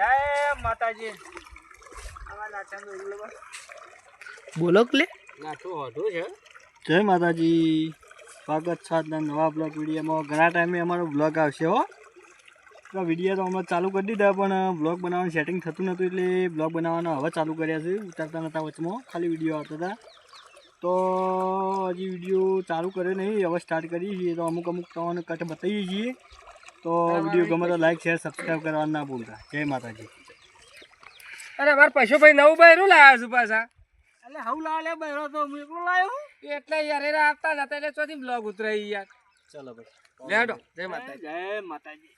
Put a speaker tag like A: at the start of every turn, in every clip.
A: જય માતાજી.
B: બોલો કે લે? જય માતાજી. સ્વાગત છે આજના નવા બ્લોગ વિડીયોમાં. ઘણા ટાઈમે અમારો બ્લોગ આવશે હો. તો વીડિયો તો હમણાં ચાલુ કરી દીધા પણ બ્લોગ બનાવવાનું સેટિંગ થતું નહોતું એટલે બ્લોગ બનાવવાનો હવે ચાલુ કર્યા છે. ઉતારતા નહોતા વચમાં ખાલી વીડિયો આવતા હતા. તો હજી વીડિયો ચાલુ કર્યો નહીં હવે સ્ટાર્ટ કરીએ છીએ. તો અમુક અમુક તમને કટ બતાવીએ છીએ. તો વીડિયો ગમે તો લાઈક શેર સબસ્ક્રાઈબ કરવાનું ના ભૂલતા. જય માતાજી.
A: અરે મારા પશુભાઈ નવું બહેરું લાવ્યા છું પાછા.
B: એટલે હવું લાવે બહેરો તો હું એકલો લાવ્યો
A: એટલે યાર એરા આપતા નતા એટલે ચોથી બ્લોગ ઉતરાઈ યાર.
B: ચલો ભાઈ.
A: લેડો જય માતાજી.
B: જય માતાજી.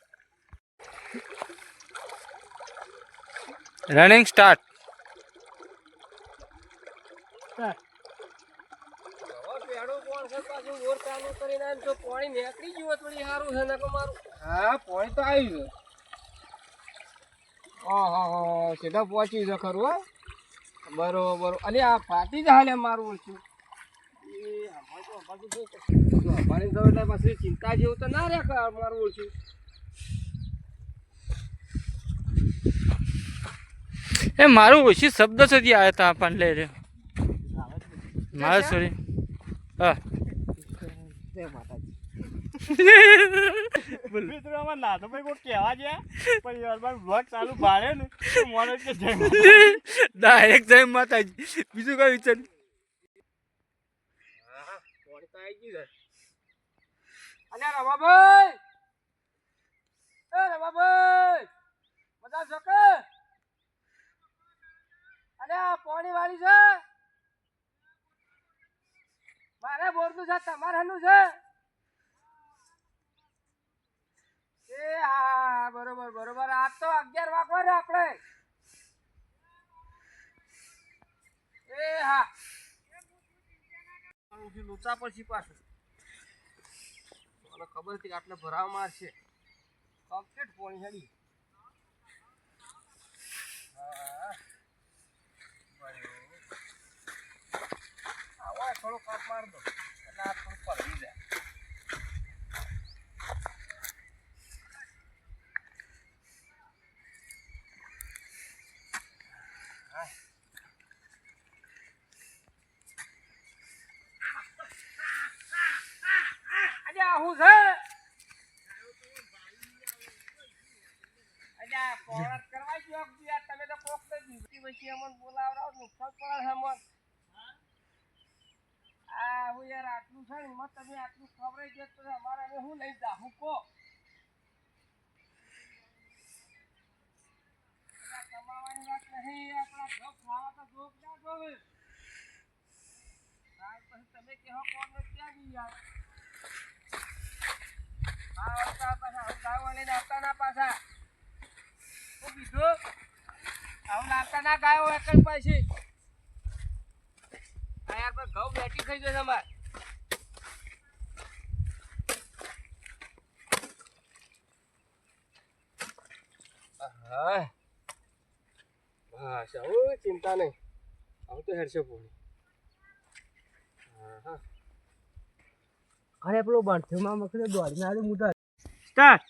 A: રનિંગ સ્ટાર્ટ હા પોણી તો છે ઓહો સીધા પહોંચી છે ખરું હો. બરોબર. અરે આ ફાટી જ હાલે મારું ઓછું પાણી તો એટલે પછી ચિંતા જેવું તો ના રહે મારું ઓછું એ મારું ઓછી શબ્દ સુધી આવ્યા હતા પણ લઈ રહ્યો. મારા સોરી હા.
B: મિત્રો અમાર નાનો ભાઈ કોઈ કહેવા ગયા? પણ યાર બ્લોગ ચાલુ ભાડે ને મોડો કે જય
A: ડાયરેક્ટ જય માતાજી. બીજું કઈ વિચાર અલે રવાભાઈ એ રવાભાઈ બધા છો કે? અલે આ પાણી વાળી છે? મારે બોરનું છે તમારે છે? એ હા બરોબર બરોબર. આ તો અગિયાર વાગવા ને આપણે. એ હા. લોચા પછી પાછું. મને ખબર હતી આટલે ભરાવ મારશે. કમ્પ્લીટ પોણી હેડી. આવા થોડો કાપ માર દો. એટલે આ થોડું પડી જાય આજે આ હું છે આજે આ પોળત કરવા ગયો કે યાર તમે તો કોક તો દીધી પછી અમને બોલાવરાવ નુકસાન પડે છે અમને આ હું એમાં તમે આટલું ખવડાવી દે તો અમારે હવે હું લઈ જા હું કો આ કમાવાની વાત નહીં, આપણા જોબ ખાવા તો જોબ ના જોવે. પછી તમે કહો કોણ ને ક્યાં ગઈ યાર આવતા પાછા લઈને આવતા ના પાછા. હું કીધું, આવું નાખતા ના ગાયો એકલ પાછી. આ યાર પર ઘઉં બેઠી થઈ જશે અમાર. હા. હા શાવું ચિંતા નહીં. આવું તો હેડશે પૂરી હા હા. અરે પેલો બાંધ્યોમાં મકડે દોડીને આવી મોટા. સ્ટાર્ટ.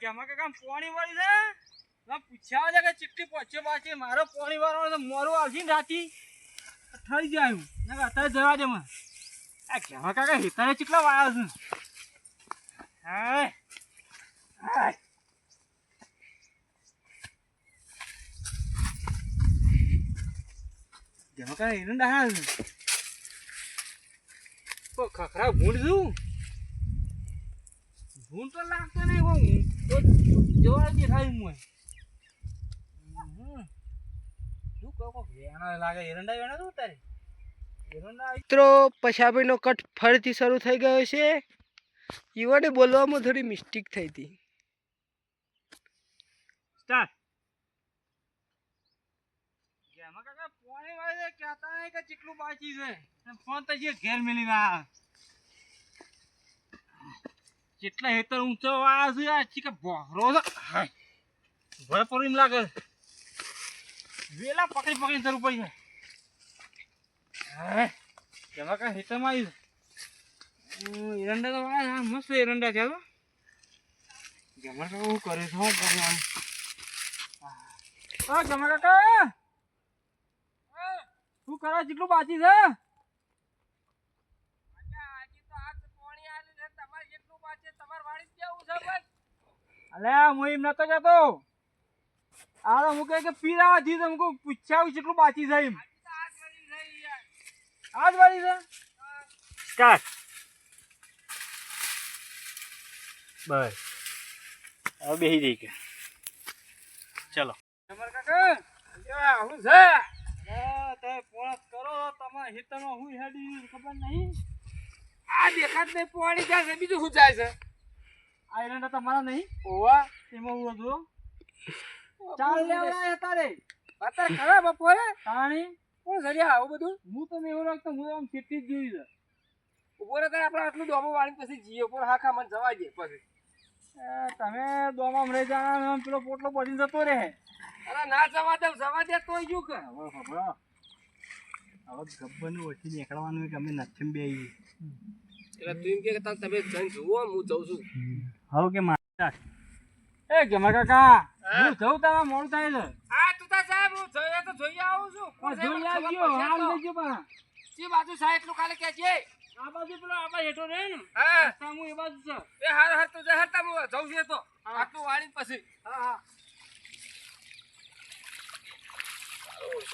B: કેમાં કે કામ પોણી વાળી છે?
A: ના પૂછ્યા છે કે ચિઠ્ઠી પહોંચ્યો પાછી. મારો પોણી વાળો તો મોરું આવશે ને રાતી. થઈ જાય હું ના અત્યારે જવા દે મને. આ કેવા કાકા હેતારે ચીકલા વાયા છું. હાય કાકા એને ડાહા છે તો ખખરા ભૂંડ છું ભૂંડ તો લાગતો નહીં હું જોવા દેખાય હું
B: મિત્રો પછાભાઈનો કટ ફરીથી શરૂ થઈ ગયો છે. યુવાને બોલવામાં થોડી મિસ્ટેક થઈ હતી.
A: સ્ટાર્ટ જેમાં કાકા હેતર ઊંચો વાળા લાગે. વેલા પકડી પકડી જરૂર પડી જાય. જેમાં કાંઈ એરંડા તો વાળા મસ્ત એરંડા છે તો
C: જમા હું હું જમા કાકા. શું કરે? જેટલું બાકી છે? અલ્યા હું એમ નતો કહેતો આ તો હું કહે કે પીરા જી તો હું જેટલું બાકી છે એમ. આજ વાળી છે?
B: સ્ટાર્ટ. બસ. હવે બેસી જઈ કે. ચલો.
C: કાકા હું છે? તે પોણસ કરો તમારા હિતનો હું હેડી ખબર નહીં?
A: આ દેખાત પોણી જાય છે બીજું શું જાય છે?
C: આયરન તમારા નહીં.
A: ઓવા.
C: એમાં હું હતું ચાલ લેવડાય તારે.
A: અત્યારે ખરા બપોરે
C: પાણી
A: કોણ સરિયા આવું બધું?
C: હું તો એવું લાગતો હું આમ ફીટી જ જોઈ છે.
A: ઊભો તારે આપણે આટલું ડોબો વાળી પછી જીએ પર હાખા મને જવા દે પછી.
C: એ, તમે દોમાં રહી જાણા પેલો પોટલો બની જતો રહે.
A: અરે ના જવા દે જવા દે તોય શું કે
B: હવે હવે ગબ્બરનું ઓછી નીકળવાનું કે અમે નથી બે
A: એટલે તું એમ કે તમે જઈને જુઓ હું જઉં છું.
B: હવે કે મારા
C: એ ગમા કાકા? હું. જઉં તારા મોડું થાય છે.
A: હા તું તા સાહેબ હું જોઈએ તો જોઈ આવું છું.
C: જોઈ આવજો હાલ લેજો પણ.
A: ચી બાજુ સાહેબ એટલું ખાલી કે છે.
C: આ બાજુ પેલો આપણા હેઠો રહે ને?
A: હા.
C: હું એ બાજુ છે.
A: એ હાર હાર તો જહર તા હું જઉં છું તો. આટલું વાળી પછી.
C: હા હા.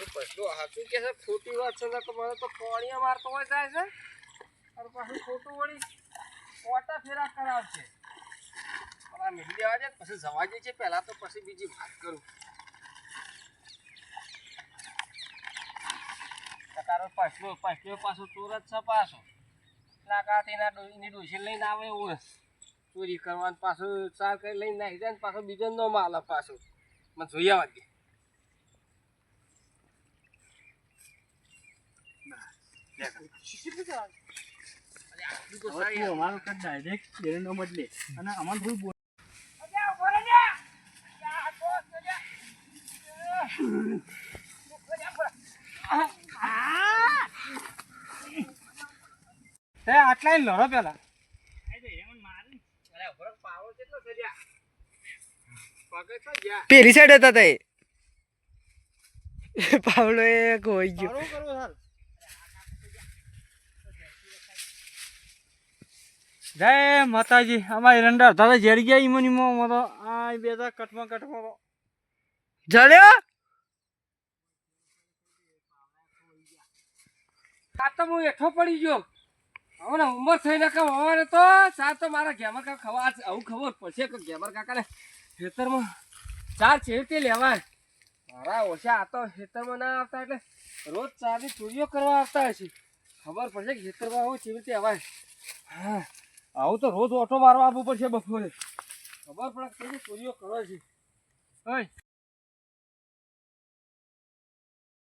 A: પછલો હાચું કે ખોટી વાત છે ને તો મને તો કોણીયા મારતો હોય જાય છે. અને પાછું ખોટું વળી ઓટા ફેરા કરાવશે આ મિલી દેવા દે, પછી જવા દે છે. પહેલાં તો પછી બીજી વાત કરું. તારો પાછલો પાછલો પાછો ચોર જ છે પાછો. લાકા તેના ડોહીની ડોસી લઈને આવે એવું. ચોરી કરવાનું પાછું ચાર કરી લઈને નાખી જાય ને પાછો બીજો નો માલ પાછો. મને જોઈ આવવા દે
B: હવે તું અમારું કર ડાયરેક્ટ એરંડો બદલે. અને અમારે થોડું બોલ.
C: આટલા લડો પેલા.
D: પેલી સાઈડ હતા તે પાવલો એ કોઈ ગયો
C: મારું કરવું હાલ જય માતાજી, અમારી રંડા દાદા જેડી ગયા ઈમો ઈમો મતો આ બે તા કટમાં કટમાં
D: જળ્યો
A: આ તો હું એઠો પડી ગયો. હવે ઉંમર થઈ ને અમારે તો ચાર તો મારા ઘેમર કાકા ખવા આવું ખબર પડશે કે ઘેમર કાકાને ખેતરમાં ચાર ચેરતી લેવાય. મારા ઓછા આ તો ખેતરમાં ના આવતા એટલે રોજ ચારની ચોરીઓ કરવા આવતા હશે. ખબર પડશે કે ખેતરમાં આવું ચેવતી અવાય હા. આવું તો રોજ ઓટો મારવા આવવું પડશે બપોરે. ખબર પડે ચોરીઓ કરે છે.